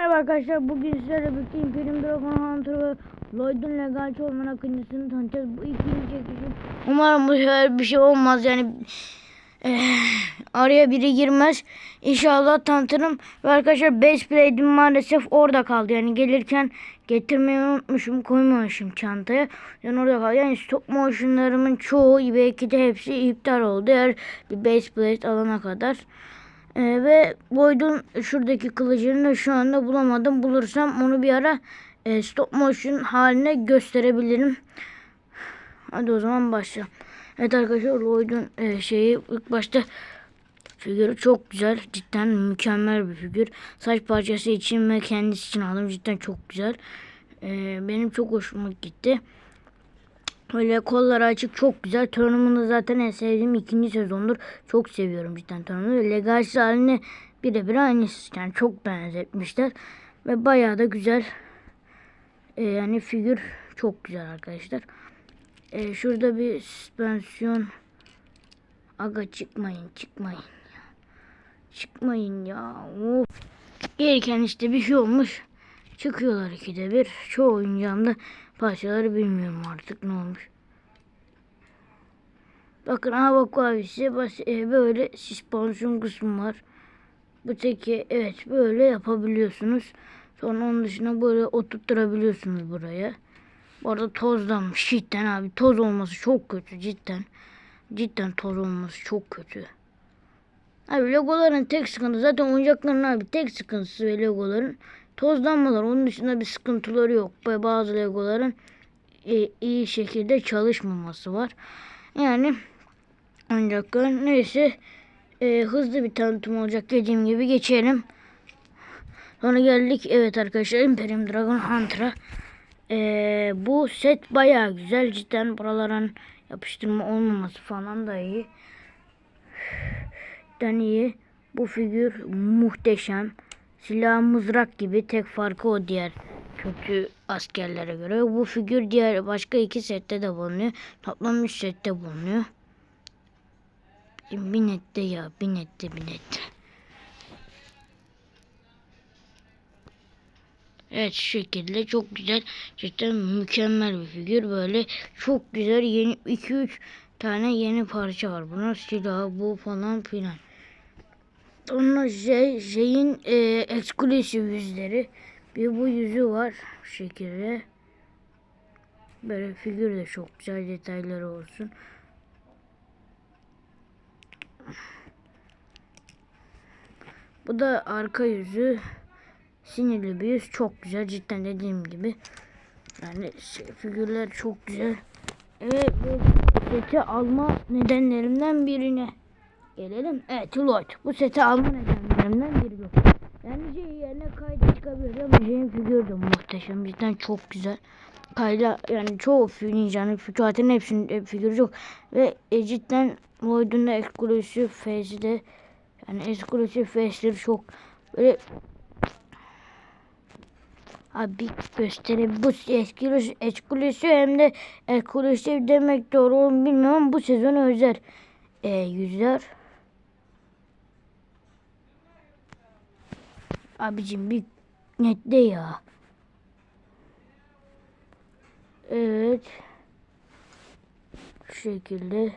Merhaba arkadaşlar bugün sizlerle birlikte Imperium Dragon Hunter ve Lloyd'un legal olmanın akıncısını tanıtacağız. Bu ikinci çekişim. Umarım bu sefer bir şey olmaz yani eh, araya biri girmez. İnşallah tanıtırım. Ve arkadaşlar base plate'im maalesef orada kaldı. Yani gelirken getirmeyi unutmuşum koymamışım çantaya. Yani orada kaldı. Yani stop motionlarımın çoğu belki de hepsi iptal oldu. Eğer bir base plate alana kadar. Ee, ve Boyd'un şuradaki kılıcını şu anda bulamadım. Bulursam onu bir ara e, stop motion haline gösterebilirim. Hadi o zaman başlayalım. Evet arkadaşlar Lloyd'un e, şeyi ilk başta figürü çok güzel. Cidden mükemmel bir figür. Saç parçası için ve kendisi için aldım. Cidden çok güzel. E, benim çok hoşuma gitti. Böyle kolları açık çok güzel. Tournamen'da zaten en sevdiğim ikinci sezondur. Çok seviyorum cidden Tournament'ı. Legacy haline birebir aynısı. Yani çok benzetmişler. Ve bayağı da güzel. Ee, yani figür çok güzel arkadaşlar. Ee, şurada bir süspansiyon. Aga çıkmayın çıkmayın ya. Çıkmayın ya. Of. Gelirken işte bir şey olmuş. Çıkıyorlar ikide bir. Çoğu oyuncağımda parçaları bilmiyorum artık ne olmuş. Bakın aha bak abisi bas, e, böyle süspansiyon kısmı var. Bu teki evet böyle yapabiliyorsunuz. Sonra onun dışında böyle oturtturabiliyorsunuz buraya. Bu arada tozlanmış cidden abi. Toz olması çok kötü cidden. Cidden toz olması çok kötü. Abi Legoların tek sıkıntı zaten oyuncakların abi tek sıkıntısı ve Legoların tozlanmalar. Onun dışında bir sıkıntıları yok. Ve bazı Legoların e, iyi şekilde çalışmaması var. Yani oyuncakların neyse e, hızlı bir tanıtım olacak dediğim gibi geçelim. Sonra geldik evet arkadaşlar Imperium Dragon Hunter'a. E, bu set bayağı güzel cidden buraların yapıştırma olmaması falan da iyi. Cidden iyi. Bu figür muhteşem. Silah mızrak gibi tek farkı o diğer kötü askerlere göre. Bu figür diğer başka iki sette de bulunuyor. Toplam üç sette bulunuyor. Bir nette ya bir nette bir nette. Evet şu şekilde çok güzel cidden mükemmel bir figür böyle çok güzel yeni 2-3 tane yeni parça var bunun silahı bu falan filan. Onun şey, şeyin e, eksklusif yüzleri. Bir bu yüzü var bu şekilde. Böyle figür de çok güzel detayları olsun. Bu da arka yüzü. Sinirli bir yüz. Çok güzel. Cidden dediğim gibi. Yani şey, figürler çok güzel. Evet bu seti alma nedenlerimden birine gelelim. Evet Lloyd. Bu seti alma nedenlerimden biri yok. Yani şey yerine kayda çıkabilir ama şeyin figürü de muhteşem. Cidden çok güzel. Kayda yani çoğu ninja'nın zaten hepsinin hep figürü çok. Ve e, cidden Lloyd'un da eksklusif face'i de yani eksklusif face'leri çok böyle Abi göstereyim. Bu eksklusif, eksklusif hem de eksklusif demek doğru mu bilmiyorum. Bu sezon özel e, yüzler. Abicim bir netle ya. Evet. Şu şekilde.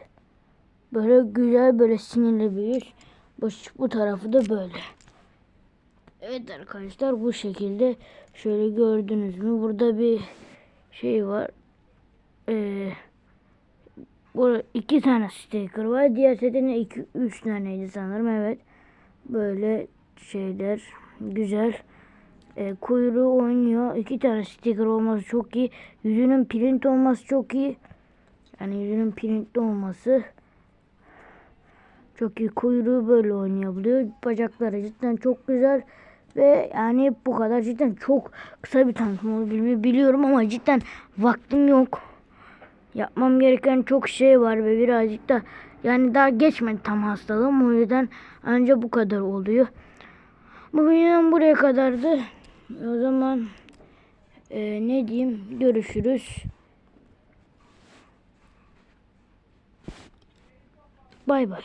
Böyle güzel böyle sinirli bir. Bu, bu tarafı da böyle. Evet arkadaşlar bu şekilde şöyle gördünüz mü? Burada bir şey var. Ee, burada iki tane sticker var. Diğer setinde iki üç taneydi sanırım. Evet. Böyle şeyler güzel. Ee, kuyruğu oynuyor. İki tane sticker olması çok iyi. Yüzünün print olması çok iyi. Yani yüzünün printli olması çok iyi. Kuyruğu böyle oynayabiliyor. Bacakları cidden çok güzel. Ve yani bu kadar cidden çok kısa bir tanıtım olduğunu biliyorum ama cidden vaktim yok. Yapmam gereken çok şey var ve birazcık da yani daha geçmedi tam hastalığım. O yüzden ancak bu kadar oluyor. Bu videom buraya kadardı. O zaman e, ne diyeyim görüşürüz. Bay bay.